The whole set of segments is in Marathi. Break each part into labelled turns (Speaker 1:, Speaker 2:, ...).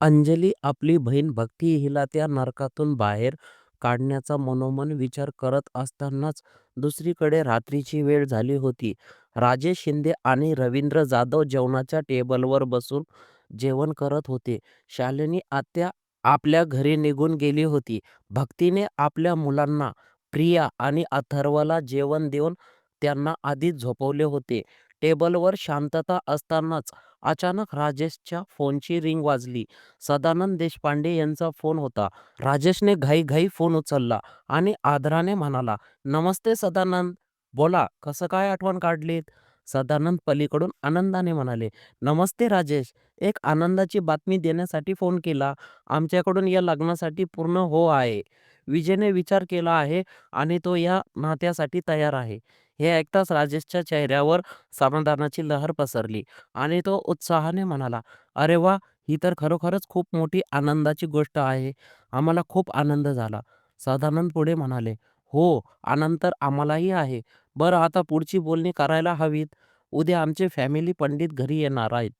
Speaker 1: अंजली आपली बहीण भक्ती हिला त्या नरकातून बाहेर काढण्याचा मनोमन विचार करत असतानाच दुसरीकडे रात्रीची वेळ झाली होती. राजेश शिंदे आणि रवींद्र जाधव जेवणाच्या टेबलवर बसून जेवण करत होते. शालिनी आत्या आपल्या घरी निघून गेली होती. भक्तीने आपल्या मुलांना प्रिया आणि अथर्वला जेवण देऊन त्यांना आधीच झोपवले होते. टेबलवर शांतता असतानाच अचानक राजेशच्या फोनची रिंग वाजली. सदानंद देशपांडे यांचा फोन होता. राजेशने घाईघाई फोन उचलला आणि आदराने म्हणाला, "नमस्ते सदानंद. बोला, कसं काय आठवण काढलीत? सदानंद पलीकडून आनंदाने म्हणाले, "नमस्ते राजेश. एक आनंदाची बातमी देण्यासाठी फोन केला. आमच्याकडून या लग्नासाठी पूर्ण हो आहे. विजयने विचार केला आहे आणि तो या नात्यासाठी तयार आहे." हे ऐकताच राजेशच्या चेहऱ्यावर समाधानाची लहर पसरली आणि तो उत्साहाने म्हणाला, "अरे वा, ही तर खरोखरच खूप मोठी आनंदाची गोष्ट आहे. आम्हाला खूप आनंद झाला." सदानंद पुढे म्हणाले, "हो, आनंद तर आम्हालाही आहे. बरं आता पुढची बोलणी करायला हवीत. उद्या आमचे फॅमिली पंडित घरी येणार आहेत.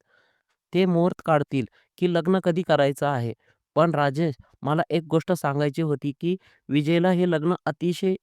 Speaker 1: ते मुहूर्त काढतील की लग्न कधी करायचं आहे. पण राजेश, मला एक गोष्ट सांगायची होती की विजयला हे लग्न अतिशय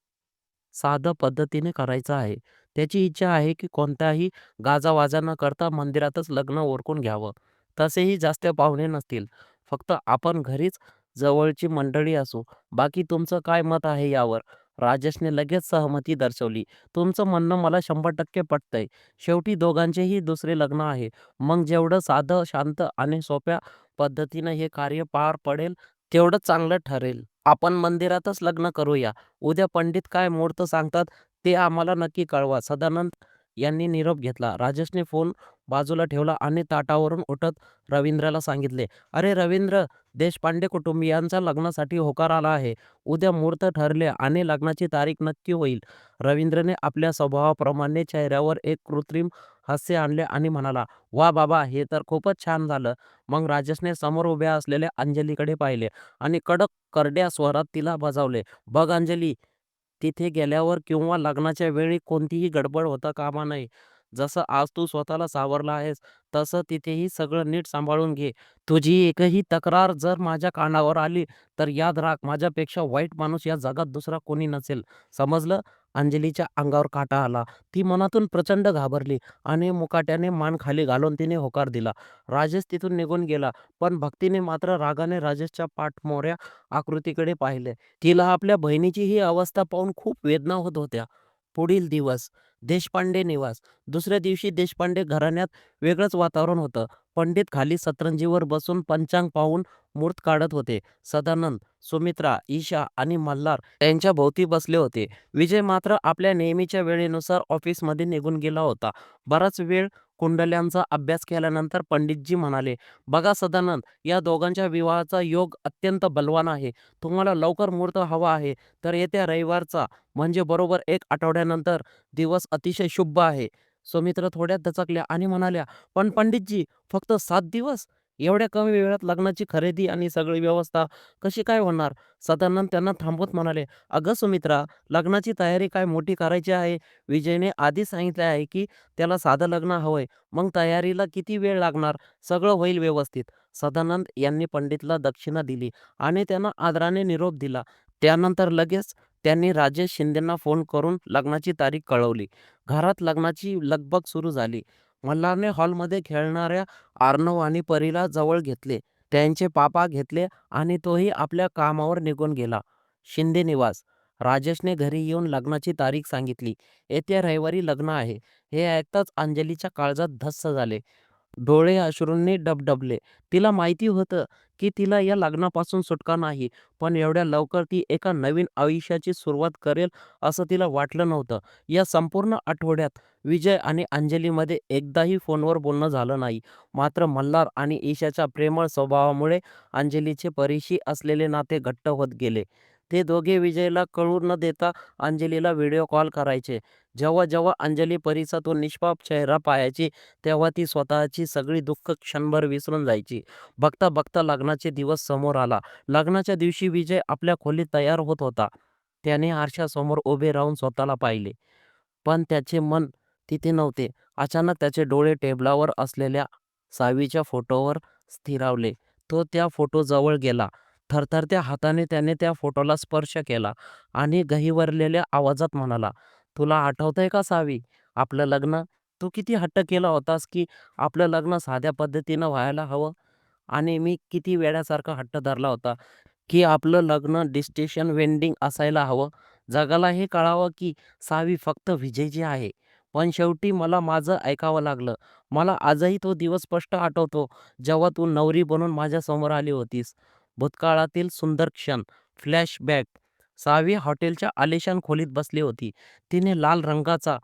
Speaker 1: साधं पद्धतीने करायचं आहे. त्याची इच्छा आहे की कोणताही गाजावाजा न करता मंदिरातच लग्न उरकून घ्यावं. तसेही जास्त पाहुणे नसतील. फक्त आपण घरीच जवळची मंडळी असू. बाकी तुमचं काय मत आहे यावर? राजेशने लगेच सहमती दर्शवली. तुमचं म्हणणं मला शंभर टक्के पटतंय. शेवटी दोघांचेही दुसरे लग्न आहे. मग जेवढं साधं, शांत आणि सोप्या पद्धतीनं हे कार्य पार पडेल तेवढंच चांगलं ठरेल. आपण मंदिरातच लग्न करूया. उद्या पंडित काय मुहूर्त सांगतात ते आम्हाला नक्की कळवा. सदानंद यांनी निरोप घेतला. राजेशने फोन बाजूला ठेवला आणि ताटावरून उठत रवींद्रला सांगितले, "अरे रवींद्र, देशपांडे कुटुंबियांचा लग्नासाठी होकार आला आहे. उद्या मुहूर्त ठरले आणि लग्नाची तारीख नक्की होईल." रवींद्रने आपल्या स्वभावाप्रमाणे चेहऱ्यावर एक कृत्रिम हास्य आणले आणि म्हणाला, "वा बाबा, हे तर खूपच छान झालं." मग राजेशने समोर उभ्या असलेल्या अंजलीकडे पाहिले आणि कडक करड्या स्वरात तिला बजावले, "बघ अंजली, तिथे गेल्यावर किंवा लग्नाच्या वेळी कोणतीही गडबड होता कामा नये. जसं आज तू स्वतःला सावरला आहेस, तसं तिथेही सगळं नीट सांभाळून घे. तुझी एकही तक्रार जर माझ्या कानावर आली तर याद राख, माझ्यापेक्षा वाईट माणूस या जगात दुसरा कोणी नसेल. समजलं?" अंजलीच्या अंगावर काटा आला. ती मनातून प्रचंड घाबरली आणि मुकाट्याने मान खाली घालून तिने होकार दिला. राजेश तिथून निघून गेला. पण भक्तीने मात्र रागाने राजेशच्या पाठमोऱ्या आकृतीकडे पाहिले. तिला आपल्या बहिणीची ही अवस्था पाहून खूप वेदना होत होत्या. पुढील दिवस देशपांडे निवास. दुसऱ्या दिवशी देशपांडे घराण्यात वेगळंच वातावरण होतं. पंडित खाली सतरंजीवर बसून पंचांग पाहून मूर्त काढत होते. सदानंद, सुमित्रा, ईशा आणि मल्हार यांच्या भोवती बसले होते. विजय मात्र आपल्या नेहमीच्या वेळेनुसार ऑफिसमध्ये निघून गेला होता. बराच वेळ कुंडल्यांचा अभ्यास केल्यानंतर पंडितजी म्हणाले, "बघा सदानंद, या दोघांच्या विवाहाचा योग अत्यंत बलवान आहे. तुम्हाला लवकर मुहूर्त हवा आहे तर येत्या रविवारचा म्हणजे बरोबर एक आठवड्यानंतर दिवस अतिशय शुभ आहे." सुमित्र थोड्यात दचकल्या आणि म्हणाल्या, "पण पंडितजी, फक्त सात दिवस? एवढ्या कमी वेळात लग्नाची खरेदी आणि सगळी व्यवस्था कशी काय होणार?" सदानंद त्यांना थांबवत म्हणाले, "अगं सुमित्रा, लग्नाची तयारी काय मोठी करायची आहे. विजयने आधीच सांगितले आहे की त्याला साधं लग्न हवंय. मग तयारीला किती वेळ लागणार? सगळं होईल व्यवस्थित." सदानंद यांनी पंडितला दक्षिणा दिली आणि त्यांना आदराने निरोप दिला. त्यानंतर लगेच त्यांनी राजेश शिंदेंना फोन करून लग्नाची तारीख कळवली. घरात लग्नाची लगबग सुरू झाली. मल्हारने हॉलमध्ये खेळणाऱ्या अर्णव आणि परीला जवळ घेतले. त्यांचे पापा घेतले आणि तोही आपल्या कामावर निघून गेला. शिंदे निवास. राजेशने घरी येऊन लग्नाची तारीख सांगितली. येत्या रविवारी लग्न आहे. हे ऐकताच अंजलीच्या काळजात धस्स झाले. डोळे अश्रूंनी डबडबले. तिला माहिती होतं की तिला या लग्नापासून सुटका नाही. पण एवढ्या लवकर ती एका नवीन आयुष्याची सुरुवात करेल असं तिला वाटलं नव्हतं. या संपूर्ण आठवड्यात विजय आणि अंजलीमध्ये एकदाही फोनवर बोलणं झालं नाही. मात्र मल्हार आणि ईशाच्या प्रेमळ स्वभावामुळे अंजलीचे परीशी असलेले नाते घट्ट होत गेले. ते दोघे विजयला कळू न देता अंजलीला व्हिडिओ कॉल करायचे. जेव्हा जेव्हा अंजली परीचा तो निष्पाप चेहरा पाहायची तेव्हा ती स्वतःची सगळी दुःख क्षणभर विसरून जायची. बघता बघता लग्नाचे दिवस समोर आला. लग्नाच्या दिवशी विजय आपल्या खोलीत तयार होत होता. त्याने आरशासमोर उभे राहून स्वतःला पाहिले. पण त्याचे मन तिथे नव्हते. अचानक त्याचे डोळे टेबलावर असलेल्या सावीच्या फोटोवर स्थिरावले. तो त्या फोटोजवळ गेला. थरथरत्या हाताने त्याने त्या फोटोला स्पर्श केला आणि गहिवरलेल्या आवाजात म्हणाला, "तुला आठवतंय का सावी, आपलं लग्न? तू किती हट्ट केला होतास की आपलं लग्न साध्या पद्धतीनं व्हायला हवं आणि मी किती वेड्यासारखा हट्ट धरला होता की आपलं लग्न डिस्टेशन वेंडिंग असायला हवं. जगाला हे कळावं की सावी फक्त विजयची आहे. पण शेवटी मला माझं ऐकावं लागलं. मला आजही तो दिवस स्पष्ट आठवतो, जेव्हा तू नवरी बनून माझ्यासमोर आली होतीस." भूतकाळातील सुंदर क्षण फ्लॅशबॅक सावी हॉटेलच्या आलिशान खोलीत बसली होती. तिने लाल रंगाचा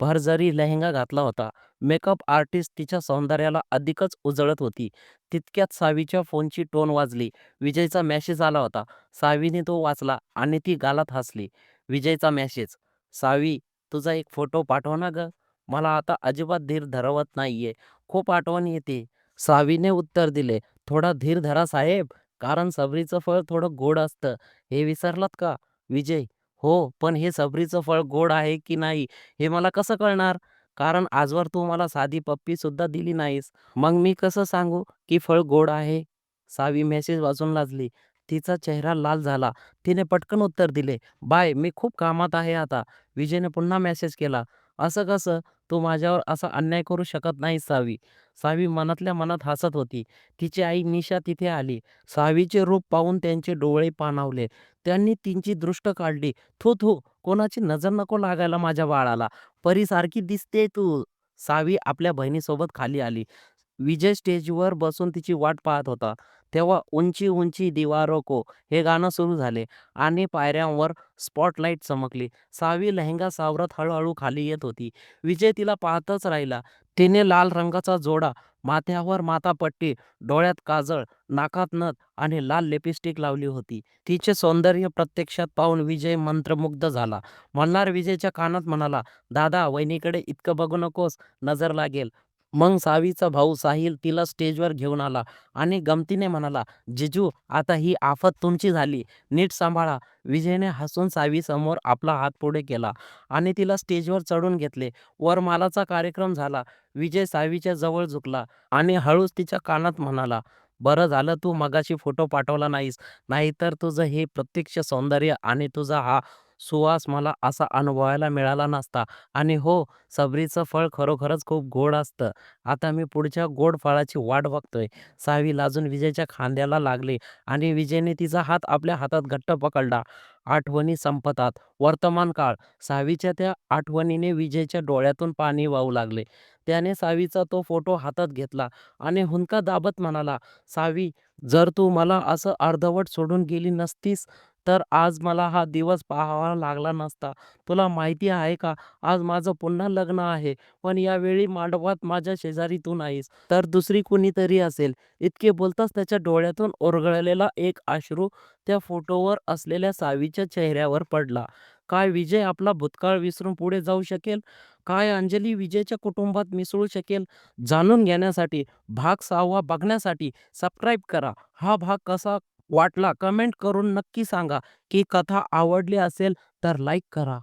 Speaker 1: भरजरी लेहंगा घातला होता. मेकअप आर्टिस्ट तिच्या सौंदर्याला अधिकच उजळत होती. तितक्यात सावीच्या फोनची टोन वाजली. विजयचा मॅसेज आला होता. सावीने तो वाचला आणि ती गालात हसली. विजयचा मॅसेज "सावी, तुझा एक फोटो पाठव ना गं. मला आता अजिबात धीर धरवत नाहीये. खूप आठवण येते." सावीने उत्तर दिले, "थोडा धीर धरा साहेब, कारण सबरीचं फळ थोडं गोड असतं. हे विसरलात का?" विजय, "हो, पण हे सबरीचं फळ गोड आहे की नाही हे मला कसं कळणार? कारण आजवर तू मला साधी पप्पी सुद्धा दिली नाहीस. मग मी कसं सांगू की फळ गोड आहे?" सावी मेसेज वाचून लाजली. तिचा चेहरा लाल झाला. तिने पटकन उत्तर दिले, "बाय, मी खूप कामात आहे आता." विजयने पुन्हा मेसेज केला, "असं कसं? तू माझ्यावर असा अन्याय करू शकत नाही सावी." सावी मनातल्या मनात हसत होती. तिची आई निशा तिथे आली. सावीचे रूप पाहून त्यांचे डोळे पाणावले. त्यांनी तिची दृष्ट काढली. "थू थू, कोणाची नजर नको लागायला माझ्या बाळाला. परीसारखी दिसते तू." सावी आपल्या बहिणीसोबत खाली आली. विजय स्टेजवर बसून तिची वाट पाहत होता. तेव्हा उंची उंची दीवारों को" हे गाणं सुरू झाले आणि पायऱ्यांवर स्पॉटलाईट चमकली. सावी लेहंगा सावरत हळूहळू खाली येत होती. विजय तिला पाहतच राहिला. तिने लाल रंगाचा जोडा, माथ्यावर माथापट्टी, डोळ्यात काजळ, नाकात नथ आणि लाल लिपस्टिक लावली होती. तिचे सौंदर्य प्रत्यक्षात पाहून विजय मंत्रमुग्ध झाला. मल्हार विजयच्या कानात म्हणाला, "दादा, वहिनीकडे इतकं बघू नकोस, नजर लागेल." मग सावीचा भाऊ साहिल तिला स्टेजवर घेऊन आला आणि गमतीने म्हणाला, "जिजू, आता ही आफत तुमची झाली. नीट सांभाळा." विजयने हसून सावीसमोर आपला हात पुढे केला आणि तिला स्टेजवर चढून घेतले. वरमालाचा कार्यक्रम झाला. विजय सावीच्या जवळ झुकला आणि हळूच तिच्या कानात म्हणाला, "बरं झालं तू मगाशी फोटो पाठवला नाहीस. नाहीतर तुझं हे प्रत्यक्ष सौंदर्य आणि तुझा हा सुवास मला असा अनुभवायला मिळाला नसता. आणि हो, सबरीचं फळ खरोखरच खूप गोड असतं. आता मी पुढच्या गोड फळाची वाट बघतोय." सावी लाजून विजयच्या खांद्याला लागली आणि विजयने तिचा हात आपल्या हातात घट्ट पकडला. आठवणी संपतात. वर्तमान काळ सावीच्या त्या आठवणीने विजयच्या डोळ्यातून पाणी वाहू लागले. त्याने सावीचा तो फोटो हातात घेतला आणि हुंदका दाबत म्हणाला, "सावी, जर तू मला असं अर्धवट सोडून गेली नसतीस तर आज मला हा दिवस पाहावा लागला नसता. तुला माहिती आहे का, आज माझं पुन्हा लग्न आहे. पण यावेळी मांडवात माझ्या शेजारी तू नाहीस, तर दुसरी कुणीतरी असेल." इतके बोलताच त्याच्या डोळ्यातून ओरगळलेला एक अश्रू त्या फोटोवर असलेल्या सावीच्या चेहऱ्यावर पडला. काय विजय आपला भूतकाळ विसरून पुढे जाऊ शकेल? काय अंजली विजयच्या कुटुंबात मिसळू शकेल? जाणून घेण्यासाठी भाग सहावा बघण्यासाठी सबस्क्राईब करा. हा भाग कसा वाटला कमेंट करून नक्की सांगा. की कथा आवडली असेल तर लाईक करा.